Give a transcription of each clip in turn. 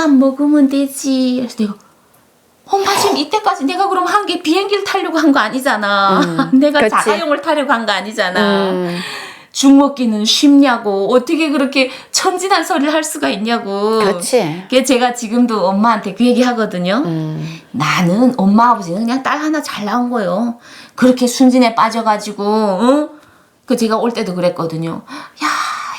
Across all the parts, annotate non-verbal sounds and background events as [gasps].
죽만 먹으면 되지. 그래서 내가 엄마 지금 이때까지 내가 그럼 한 게 비행기를 타려고 한 거 아니잖아. [laughs] 내가 그치. 자가용을 타려고 한 거 아니잖아. 음. 죽 먹기는 쉽냐고 어떻게 그렇게 천진한 소리를 할 수가 있냐고. 그렇지. 그게 제가 지금도 엄마한테 그 얘기 하거든요. 음. 나는 엄마 아버지는 그냥 딸 하나 잘 나온 거예요. 그렇게 순진에 빠져가지고, 응? 그 제가 올 때도 그랬거든요. 야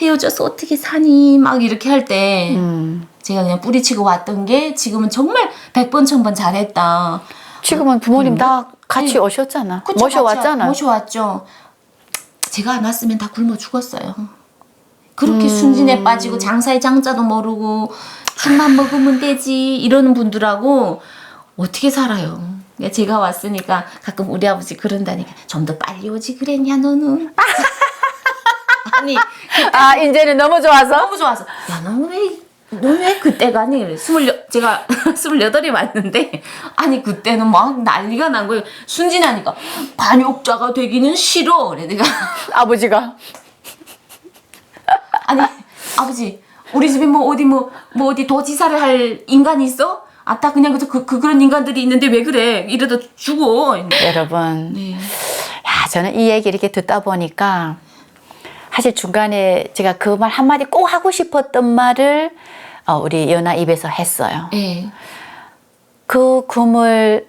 헤어져서 어떻게 사니? 막 이렇게 할때 음. 제가 그냥 뿌리치고 왔던 게 지금은 정말 백번 천번 잘했다. 지금은 부모님 다 같이 오셨잖아. 음. 그쵸, 모셔왔잖아. 모셔왔죠. 제가 안 왔으면 다 굶어 죽었어요. 그렇게 음. 순진에 빠지고 장사의 장자도 모르고 죽만 먹으면 되지 이러는 분들하고 어떻게 살아요? 그러니까 제가 왔으니까 가끔 우리 아버지 그런다니까 좀 더 빨리 오지 그랬냐 너는? [laughs] 아니 아, 이제는 너무 좋아서? 너무 좋아서 야너왜 너왜 그때 가니? 그래. 스물여 제가 [laughs] 스물여덟이 왔는데 아니 그때는 막 난리가 난 거예요. 순진하니까 관욕자가 되기는 싫어. 그래 내가 [laughs] 아버지가. 아니 아버지 우리 집에 뭐 어디 뭐 뭐 어디 도지사를 할 인간이 있어? 아따 그냥 그, 그, 그 그런 인간들이 있는데 왜 그래? 이러다 죽어. 여러분. 네. 야, 저는 이 얘기 이렇게 듣다 보니까 사실 중간에 제가 그 말 한마디 꼭 하고 싶었던 말을 어, 우리 연아 입에서 했어요. 예. 그 굼을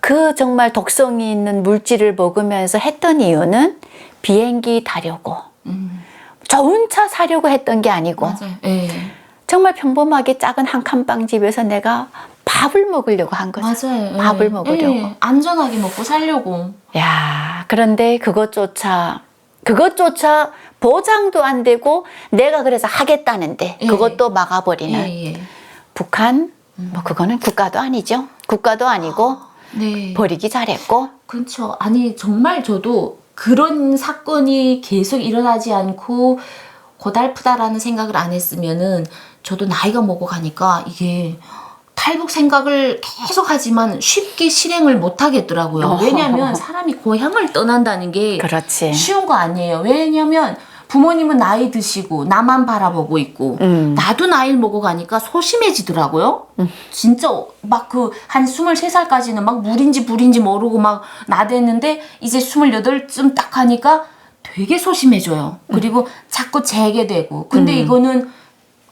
그 정말 독성이 있는 물질을 먹으면서 했던 이유는 비행기 타려고 음, 좋은 차 사려고 했던 게 아니고 맞아요. 예. 정말 평범하게 작은 한 칸빵 집에서 내가 밥을 먹으려고 한 거죠. 맞아요. 예. 밥을 먹으려고. 예. 안전하게 먹고 살려고. 야, 그런데 그것조차 그것조차 보장도 안 되고 내가 그래서 하겠다는데 예. 그것도 막아버리는 예, 예. 북한 뭐 그거는 국가도 아니죠. 국가도 아니고 네. 버리기 잘했고 그렇죠. 아니 정말 저도 그런 사건이 계속 일어나지 않고 고달프다라는 생각을 안 했으면은 저도 나이가 먹어 가니까 이게 탈북 생각을 계속 하지만 쉽게 실행을 못 하겠더라고요. 왜냐하면 [laughs] 사람이 고향을 떠난다는 게 그렇지. 쉬운 거 아니에요. 왜냐면 부모님은 나이 드시고 나만 바라보고 있고 음. 나도 나이를 먹어가니까 소심해지더라고요. 진짜 막 그 한 23살까지는 막 물인지 불인지 모르고 막 나댔는데 이제 28쯤 딱 하니까 되게 소심해져요. 그리고 자꾸 재게 되고. 근데 이거는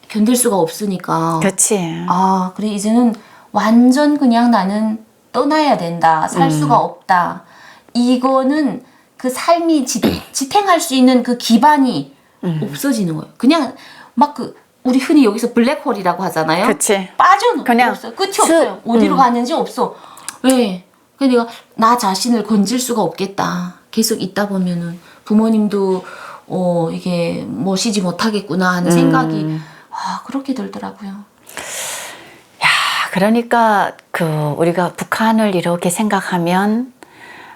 견딜 수가 없으니까. 그렇지. 아, 그래 이제는 완전 그냥 나는 떠나야 된다. 살 수가 없다. 이거는 그 삶이 지, 지탱할 수 있는 그 기반이 없어지는 거예요. 그냥 막 그 우리 흔히 여기서 블랙홀이라고 하잖아요. 그렇지. 빠져는 그냥 없어요. 끝이 슥, 없어요. 어디로 음. 가는지 없어. 왜? 내가 나 자신을 건질 수가 없겠다. 계속 있다 보면은 부모님도 어 이게 모시지 못하겠구나 하는 생각이 아 그렇게 들더라고요. 야, 그러니까 그 우리가 북한을 이렇게 생각하면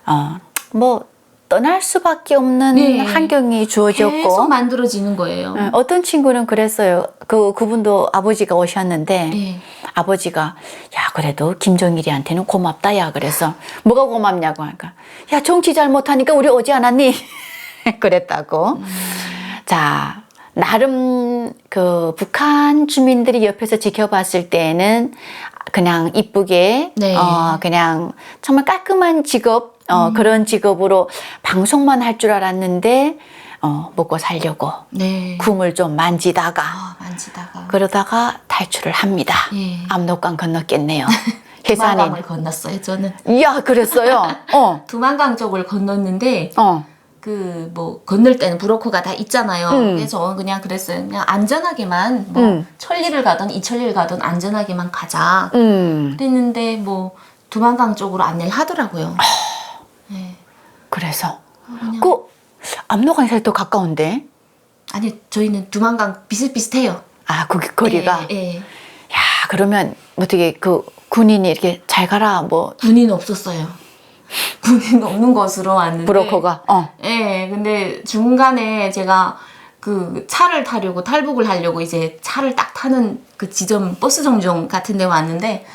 어뭐 떠날 수밖에 없는 네. 환경이 주어졌고 계속 만들어지는 거예요. 어, 어떤 친구는 그랬어요. 그 그분도 아버지가 오셨는데 네. 아버지가 야 그래도 김정일이한테는 고맙다 야 그래서 뭐가 고맙냐고 하니까 야 정치 잘못하니까 우리 오지 않았니 [laughs] 그랬다고 자 나름 그 북한 주민들이 옆에서 지켜봤을 때는 그냥 이쁘게 네. 어 그냥 정말 깔끔한 직업 어 그런 직업으로 방송만 할 줄 알았는데 어 먹고 살려고 네. 궁을 좀 만지다가 아, 만지다가 그러다가 탈출을 합니다. 예. 압록강 건넜겠네요. [laughs] [laughs] 두만강을. 건넜어요. 저는 이야, 그랬어요. [laughs] 어, 두만강 쪽을 건넜는데 어. 그 뭐 건널 때는 브로커가 다 있잖아요. 음. 그래서 그냥 그랬어요. 그냥 안전하게만 뭐 음. 천리를 가든 이천리를 가든 안전하게만 가자. 음, 그랬는데 뭐 두만강 쪽으로 안내를 하더라고요. 네. 그래서. 그냥 그, 압록강에서 더 가까운데? 아니 저희는 두만강 비슷비슷해요. 아, 그 거리가. 예, 예. 야, 그러면 어떻게 그 군인이 이렇게 잘 가라, 뭐, 군인 없었어요. [laughs] 군인 없는 곳으로 왔는데. 브로커가. 어. 예, 근데 중간에 제가 그 차를 타려고 탈북을 하려고 이제 차를 딱 타는 그 지점 버스 정종 같은 데 왔는데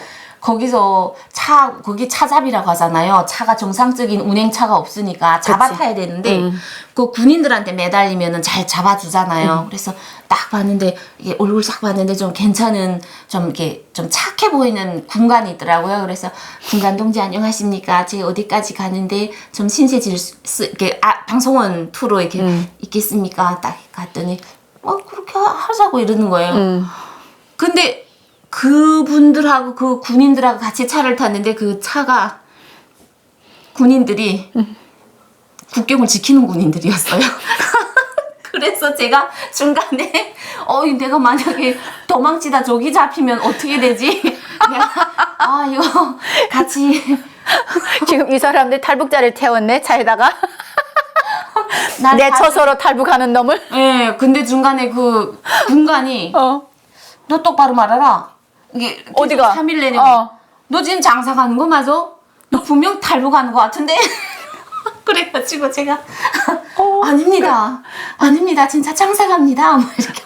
거기서 차 거기 차잡이라고 하잖아요. 차가 정상적인 운행차가 없으니까 잡아. 타야 되는데 음. 그 군인들한테 매달리면은 잘 잡아 주잖아요. 그래서 딱 봤는데 이게 얼굴 싹 봤는데 좀 괜찮은 좀 이렇게 좀 착해 보이는 군관이 있더라고요. 그래서 군관 동지 안녕하십니까? 제가 어디까지 가는데 좀 신세 질 수, 수- 이렇게 아, 방송원 투로 이렇게 있겠습니까? 딱 갔더니 어 그렇게 하- 하자고 이러는 거예요. 음. 근데 그분들하고 그 군인들하고 같이 차를 탔는데 그 차가 군인들이 국경을 지키는 군인들이었어요. [laughs] 그래서 제가 중간에 어 내가 만약에 도망치다 저기 잡히면 어떻게 되지? 내가 아 이거 같이 지금 이 사람들 탈북자를 태웠네 차에다가 날내 다- 처소로 탈북하는 놈을. 예, 근데 중간에 그 군관이 어. 너 똑바로 말하라. 이게 어디가? 3일 내내 어. 너 지금 장사 가는 거 맞아? 너 분명 탈북하는 거 같은데? [laughs] 그래가지고 제가 어. [laughs] 아닙니다. 아닙니다. 진짜 장사 갑니다. 뭐 이렇게.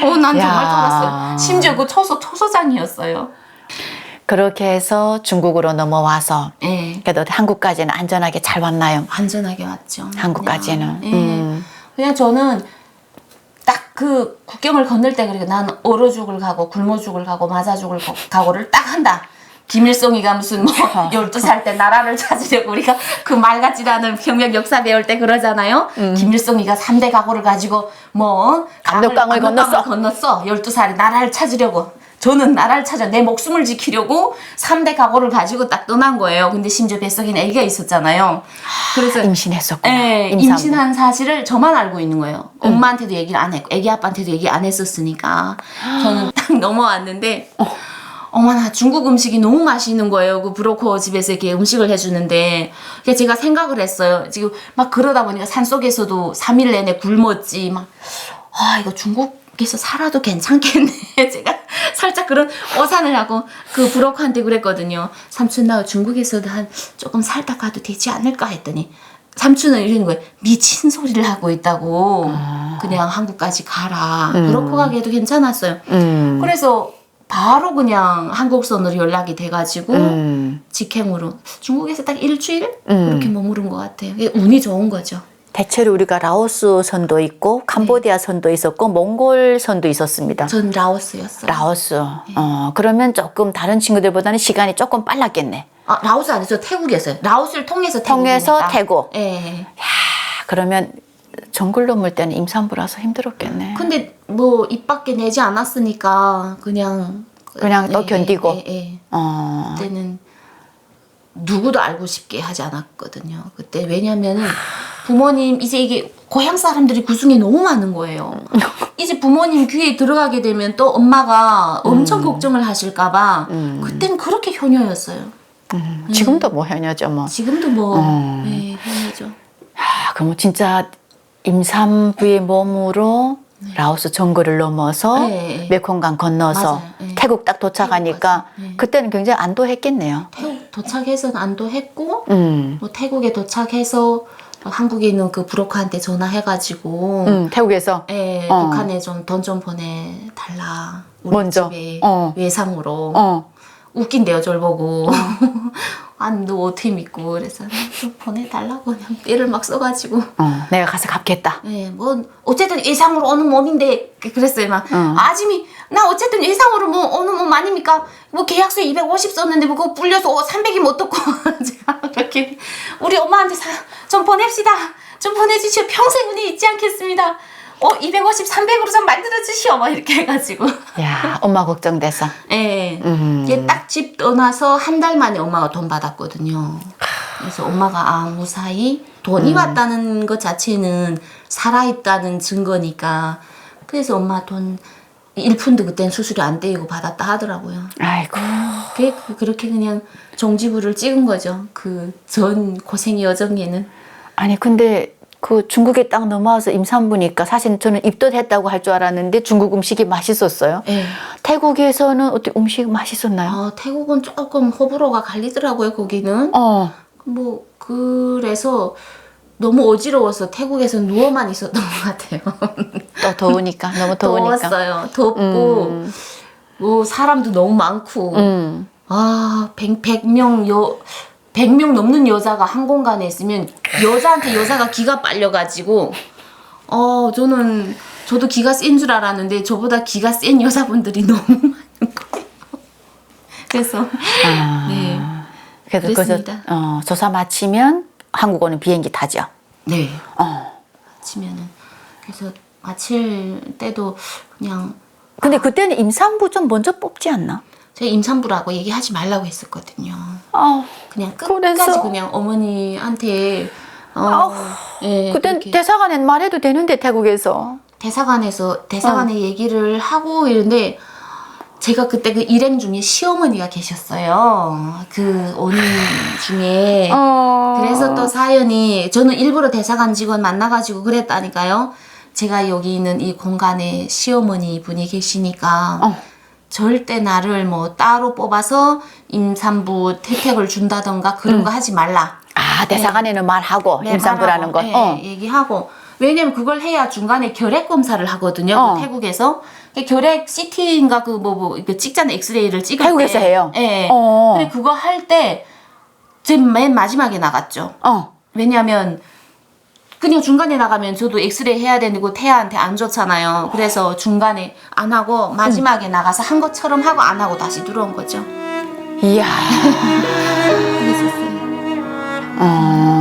[laughs] 어, 난 정말 야. 쫄았어요. 심지어 그 초소, 초소장이었어요. 그렇게 해서 중국으로 넘어와서 예. 그래도 한국까지는 안전하게 잘 왔나요? 안전하게 왔죠. 한국까지는. 그냥, 예. 음. 그냥 저는 딱 그 국경을 건널 때 그래 난 얼어 죽을 가고 굶어 죽을 가고 맞아 죽을 거- 각오를 딱 한다. 김일성이가 무슨 뭐 [laughs] 12살 때 나라를 찾으려고 우리가 그 말 같지도 않은 평양 역사 배울 때 그러잖아요. 김일성이가 3대 각오를 가지고 뭐 압록강을 건넜어. 건넜어. 12살에 나라를 찾으려고. 저는 나라를 찾아 내 목숨을 지키려고 3대 각오를 가지고 딱 떠난 거예요. 근데 심지어 뱃속에 애기가 있었잖아요. 그래서 임신했었구나. 예, 임산부. 임신한 사실을 저만 알고 있는 거예요. 엄마한테도 얘기를 안 했고, 애기 아빠한테도 얘기 안 했었으니까. 저는 [gasps] 딱 넘어왔는데, 어머나, 중국 음식이 너무 맛있는 거예요. 그 브로커 집에서 이렇게 음식을 해주는데. 그래서 제가 생각을 했어요. 지금 막 그러다 보니까 산 속에서도 3일 내내 굶었지. 막, 아, 이거 중국 에서 살아도 괜찮겠네. [laughs] 제가 살짝 그런 어산을 하고 그 브로커한테 그랬거든요. 삼촌, 나 중국에서도 한 조금 살다 가도 되지 않을까 했더니 삼촌은 이러는 거예요. 미친 소리를 하고 있다고. 그냥 한국까지 가라. 브로커 가기에도 괜찮았어요. 음. 그래서 바로 그냥 한국선으로 연락이 돼가지고 음. 직행으로 중국에서 딱 일주일 음. 그렇게 머무른 것 같아요. 운이 좋은 거죠. 대체로 우리가 라오스 선도 있고 캄보디아 선도 있었고 몽골 선도 있었습니다. 전 라오스였어요. 라오스. 네. 어, 그러면 조금 다른 친구들보다는 시간이 조금 빨랐겠네. 아, 라오스 아니죠. 태국이었어요. 라오스를 통해서 통해서 태국이니까. 태국. 예. 아, 그러면 정글 넘을 때는 임산부라서 힘들었겠네. 근데 뭐 입 밖에 내지 않았으니까 그냥 그냥 또 견디고. 예, 예. 어. 그때는 누구도 알고 싶게 하지 않았거든요. 그때 왜냐면은 부모님 이제 이게 고향 사람들이 구승에 너무 많은 거예요. [laughs] 이제 부모님 귀에 들어가게 되면 또 엄마가 엄청 걱정을 하실까봐 그땐 그렇게 효녀였어요. 음, 지금도 뭐 현여죠 뭐. 지금도 뭐 음. 네, 효녀죠. 아, 그럼 진짜 임산부의 몸으로 라오스 정글을 넘어서 네, 네. 메콩강 건너서. 네. 태국 딱 도착하니까 태국 네. 그때는 굉장히 안도했겠네요. 태국 도착해서 안도했고 음. 뭐 태국에 도착해서 한국에 있는 그 브로커한테 전화해가지고 음, 태국에서 예, 어. 북한에 좀 돈 좀 보내달라. 우리 먼저? 집에 어. 외상으로. 어. 웃긴대요, 저를 보고. 안, 너 어떻게 믿고. 그래서 좀 보내달라고 그냥 떼를 막 써가지고. 어, 내가 가서 갚겠다. 예, 뭐, 어쨌든 예상으로 오는 몸인데, 그- 그랬어요. 막, 응. 아줌이, 나 어쨌든 예상으로 뭐, 어느 몸 아닙니까? 뭐, 계약서에 250 썼는데, 뭐, 그거 불려서 300이면 어떡고. [laughs] 제가 그렇게, 우리 엄마한테 사, 좀 보냅시다. 좀 보내주시오. 평생 은혜 잊지 않겠습니다. 어, 250, 300으로 좀 만들어주시오. 막 이렇게 해가지고. 야, 엄마 걱정돼서. [laughs] 예. 음. 이게 딱 집 떠나서 한 달 만에 엄마가 돈 받았거든요. 그래서 엄마가 아 무사히 돈이 왔다는 것 자체는 살아있다는 증거니까 그래서 엄마 돈 1푼도 그땐 수술이 안 떼이고 받았다 하더라고요. 아이고. 그게 그- 그렇게 그냥 종지부를 찍은 거죠. 그 전 고생의 여정에는. 아니 근데 그 중국에 딱 넘어와서 임산부니까 사실 저는 입덧했다고 할 줄 알았는데 중국 음식이 맛있었어요. 예. 태국에서는 어떻게 음식 맛있었나요? 아, 태국은 조금 호불호가 갈리더라고요, 거기는. 어. 뭐 그래서 너무 어지러워서 태국에서 누워만 있었던 것 같아요. [laughs] 또 더우니까 너무 더우니까. 더웠어요. 덥고 음. 뭐 사람도 너무 많고 음. 아, 100, 100명 여 100명 넘는 여자가 한 공간에 있으면 여자한테 여자가 기가 빨려가지고 어 저는 저도 기가 센 줄 알았는데 저보다 기가 센 여자분들이 너무 많은 거예요. [laughs] 그래서 아. 네, 그래서. 그래서 어, 조사 마치면 한국 오는 비행기 타죠. 네 어. 마치면은 그래서 마칠 때도 그냥 근데 그때는 임산부 좀 먼저 뽑지 않나? 제가 임산부라고 얘기하지 말라고 했었거든요. 어. 그냥 끝까지 그래서? 그냥 어머니한테 어, 아우, 예, 그땐 그렇게 대사관엔 말해도 되는데 태국에서. 대사관에서 대사관에 얘기를 하고 이런데 제가 그때 그 일행 중에 시어머니가 계셨어요. 그 언니 중에. 어. 그래서 또 사연이 저는 일부러 대사관 직원 만나가지고 그랬다니까요. 제가 여기 있는 이 공간에 시어머니 분이 계시니까 어. 절대 나를 뭐 따로 뽑아서 임산부 혜택을 준다던가 그런 거 하지 말라. 아 대사관에는 말하고 네, 임산부라는 건. 예, 어. 얘기하고 왜냐면 그걸 해야 중간에 결핵 검사를 하거든요. 어. 그 태국에서 그 결핵 CT인가 그 뭐 뭐 이거 찍잖아 엑스레이를 찍을 때. 해요? 예. 어. 근데 그거 할 때 제 맨 마지막에 나갔죠. 어. 왜냐면 그냥 중간에 나가면 저도 엑스레이 해야 되고 태아한테 안 좋잖아요. 그래서 중간에 안 하고 마지막에 나가서 한 것처럼 하고 안 하고 다시 들어온 거죠. 이야. [laughs] 그랬었어요. 어.